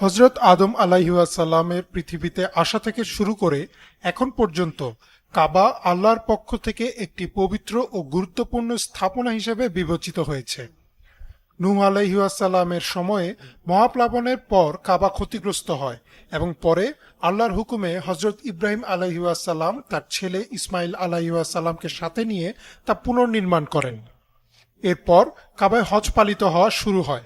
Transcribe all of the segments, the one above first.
হজরত আদম আলাইহাসাল্লামের পৃথিবীতে আসা থেকে শুরু করে এখন পর্যন্ত কাবা আল্লাহর পক্ষ থেকে একটি পবিত্র ও গুরুত্বপূর্ণ স্থাপনা হিসেবে বিবেচিত হয়েছে। নূহ আলাইহাসাল্লামের সময়ে মহাপ্লাবনের পর কাবা ক্ষতিগ্রস্ত হয় এবং পরে আল্লাহর হুকুমে হজরত ইব্রাহিম আলাইহাসাল্লাম তার ছেলে ইসমাইল আলাইহাসাল্লামকে সাথে নিয়ে তা পুনর্নির্মাণ করেন। এরপর কাবায় হজ পালিত হওয়া শুরু হয়।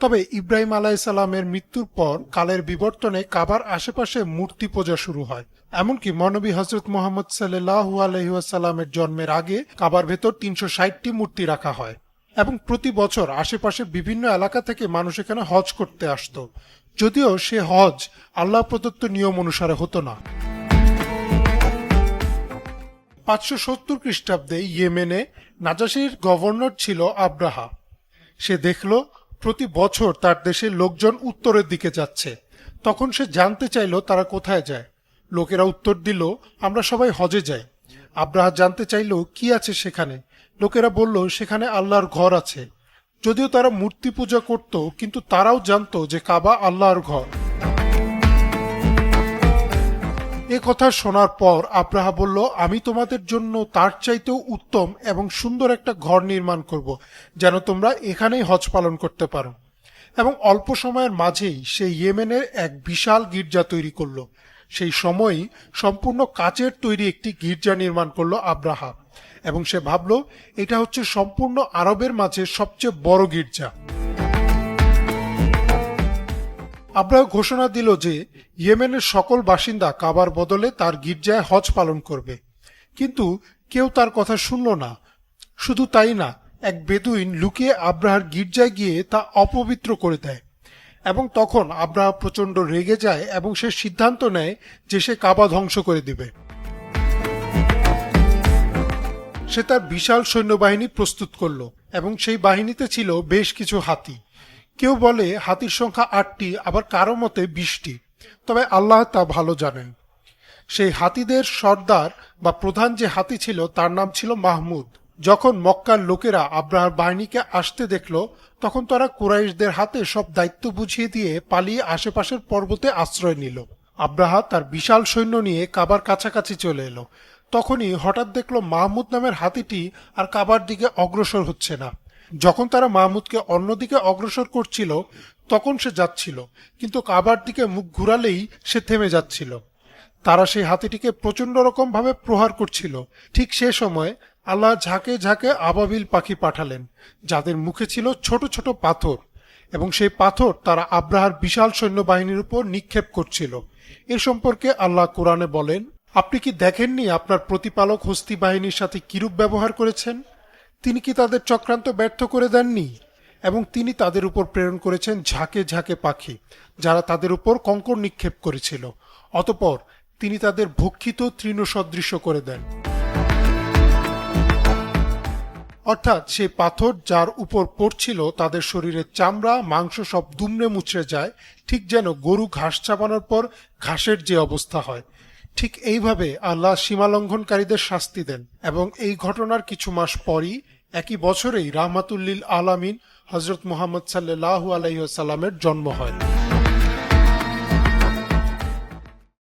তবে ইব্রাহিম আলাইসাল্লামের মৃত্যুর পর কালের বিবর্তনে কাবার আশেপাশে মূর্তি পূজা শুরু হয়। এমনকি মনবী হজরত মোহাম্মদ সাল্লাহু আলহিহাসাল্লামের জন্মের আগে কাবার ভেতর তিনশো ষাটটি মূর্তি রাখা হয় এবং প্রতি বছর আশেপাশের বিভিন্ন এলাকা থেকে মানুষ এখানে হজ করতে আসতো। যদিও সে হজ আল্লাহ প্রদত্ত নিয়ম অনুসারে হতো না। পাঁচশো সত্তর খ্রিস্টাব্দে ইয়েমেনে নাজাসির গভর্নর ছিল আব্রাহা। সে দেখল প্রতি বছর তার দেশের লোকজন উত্তরের দিকে যাচ্ছে। তখন সে জানতে চাইল তারা কোথায় যায়। লোকেরা উত্তর দিল, আমরা সবাই হজে যাই। আব্রাহা জানতে চাইল, কি আছে সেখানে? লোকেরা বলল, সেখানে আল্লাহর ঘর আছে। যদিও তারা মূর্তি পূজা করত, কিন্তু তারাও জানতো যে কাবা আল্লাহর ঘর। এ কথা শোনার পর আব্রাহা বলল, আমি তোমাদের জন্য তার চাইতেও উত্তম এবং সুন্দর একটা ঘর নির্মাণ করব, যেন তোমরা এখানেই হজ পালন করতে পারো। এবং অল্প সময়ের মাঝেই সে ইয়েমেনের এক বিশাল গির্জা তৈরি করল। সেই সময়ই সম্পূর্ণ কাচের তৈরি একটি গির্জা নির্মাণ করল আব্রাহা। এবং সে ভাবলো, এটা হচ্ছে সম্পূর্ণ আরবের মাঝে সবচেয়ে বড় গির্জা। আব্রাহ ঘোষণা দিল যে ইয়েমেনের সকল বাসিন্দা কাবার বদলে তার গির্জায় হজ পালন করবে। কিন্তু কেউ তার কথা শুনল না। শুধু তাই না, এক বেদুইন লুকিয়ে আব্রাহার গির্জায় গিয়ে তা অপবিত্র করে দেয় এবং তখন আব্রাহ প্রচণ্ড রেগে যায় এবং সে সিদ্ধান্ত নেয় যে সে কাবা ধ্বংস করে দিবে। সে তার বিশাল সৈন্যবাহিনী প্রস্তুত করল এবং সেই বাহিনীতে ছিল বেশ কিছু হাতি। কেউ বলে হাতির সংখ্যা আটটি, আবার কারও মতে বিশটি। তবে আল্লাহ তা ভালো জানেন। সেই হাতিদের সর্দার বা প্রধান যে হাতি ছিল, তার নাম ছিল মাহমুদ। যখন মক্কার লোকেরা আব্রাহার বাহিনীকে আসতে দেখল, তখন তারা কুরাইশদের হাতে সব দায়িত্ব বুঝিয়ে দিয়ে পালিয়ে আশেপাশের পর্বতে আশ্রয় নিল। আব্রাহা তার বিশাল সৈন্য নিয়ে কাবার কাছাকাছি চলে এলো। তখনই হঠাৎ দেখল মাহমুদ নামের হাতিটি আর কাবার দিকে অগ্রসর হচ্ছে না। যখন তারা মাহমুদকে অন্যদিকে অগ্রসর করছিল, তখন সে যাচ্ছিল, কিন্তু কাবার দিকে মুখ ঘুরালেই সে থেমে যাচ্ছিল। তারা সেই হাতিটিকে প্রচণ্ড রকম ভাবে প্রহার করছিল। ঠিক সে সময় আল্লাহ ঝাঁকে ঝাঁকে আবাবিল পাখি পাঠালেন, যাদের মুখে ছিল ছোট ছোট পাথর, এবং সেই পাথর তারা আব্রাহার বিশাল সৈন্যবাহিনীর উপর নিক্ষেপ করছিল। এ সম্পর্কে আল্লাহ কোরআনে বলেন, আপনি কি দেখেননি আপনার প্রতিপালক হস্তি বাহিনীর সাথে কিরূপ ব্যবহার করেছেন? তিনি কি তাদের চক্রান্ত ব্যর্থ করে দেননি? এবং তিনি তাদের উপর প্রেরণ করেছেন ঝাঁকে ঝাঁকে পাখি, যারা তাদের উপর কঙ্কর নিক্ষেপ করেছিল। অতপর তিনি তাদের ভক্ষিত তৃণ সদৃশ্য করে দেন। অর্থাৎ সেই পাথর যার উপর পড়ছিল তাদের শরীরের চামড়া, মাংস সব দুমড়ে মুচড়ে যায়, ঠিক যেন গরু ঘাস চাপানোর পর ঘাসের যে অবস্থা হয়। ঠিক এইভাবে আল্লাহ সীমালঙ্ঘনকারীদের শাস্তি দেন এবং এই ঘটনার কিছু মাস পরই একই বছরেই রাহমাতুল্লিল আলামিন হজরত মোহাম্মদ সাল্লাহ আলাইসাল্লামের জন্ম হয়।